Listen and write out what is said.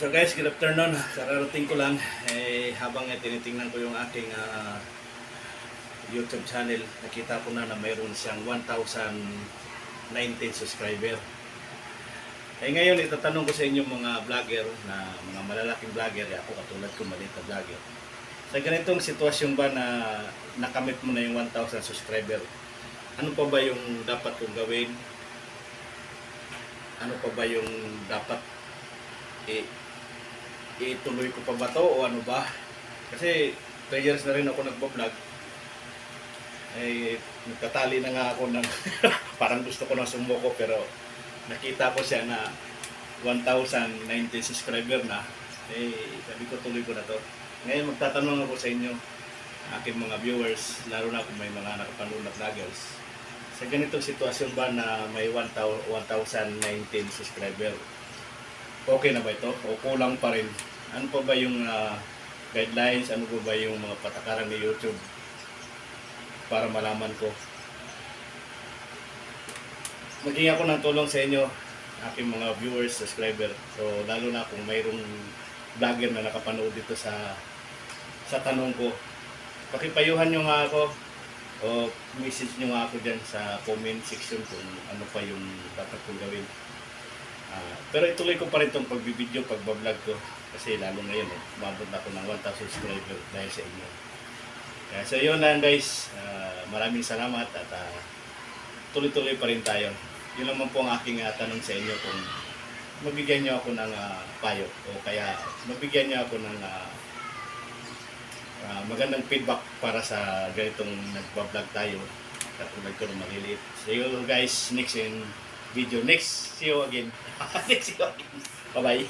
So guys, good afternoon. Kararating ko lang eh, habang eh, tinitingnan ko yung aking ah, YouTube channel, nakita ko na na mayroon siyang 1,019 subscriber. Eh ngayon, itatanong ko sa inyo mga vlogger na mga malalaking vlogger, eh, ako katulad ko maliit na vlogger. Sa ganitong sitwasyon ba na nakamit mo na yung 1,000 subscriber, ano pa ba yung dapat kong gawin? Ano pa ba yung dapat i ituloy ko pa ba to o ano ba? Kasi 3 years na rin ako nagbablog. Eh, nagtatali na nga ako ng parang gusto ko na sumuko pero nakita ko siya na 1,090 subscriber na. Eh, sabi ko tuloy ko na to. Ngayon magtatanong ako sa inyo, aking mga viewers, lalo na kung may mga nakapanood na vloggers. Sa ganitong sitwasyon ba na may 1,000 1,019 subscriber, okay na ba ito? O kulang pa rin? Ano pa ba yung ah, guidelines? Ano pa ba yung mga patakaran ni YouTube para malaman ko? Maging ako ng tulong sa inyo, aking mga viewers, subscriber. So, lalo na kung mayroong vlogger na nakapanood dito sa sa tanong ko. Pakipayuhan nyo nga ako o message nyo nga ako dyan sa comment section kung ano pa yung dapat kong gawin. Ah, pero ituloy ko pa rin itong pagbibideo, pagbablog ko. Kasi lalo ngayon, eh, umabot na ako ng 1,000 subscriber dahil sa inyo. Kaya so yun lang guys, Ah, maraming salamat at ah, tuloy-tuloy pa rin tayo. Yun naman po ang aking ah, tanong sa inyo kung mabigyan niyo ako ng ah, payo o kaya mabigyan niyo ako ng ah, ah, magandang feedback para sa ganitong nagbablog tayo katulad ko ng maliliit. See you guys next in video. Next, see you again. next, see you again. Bye-bye.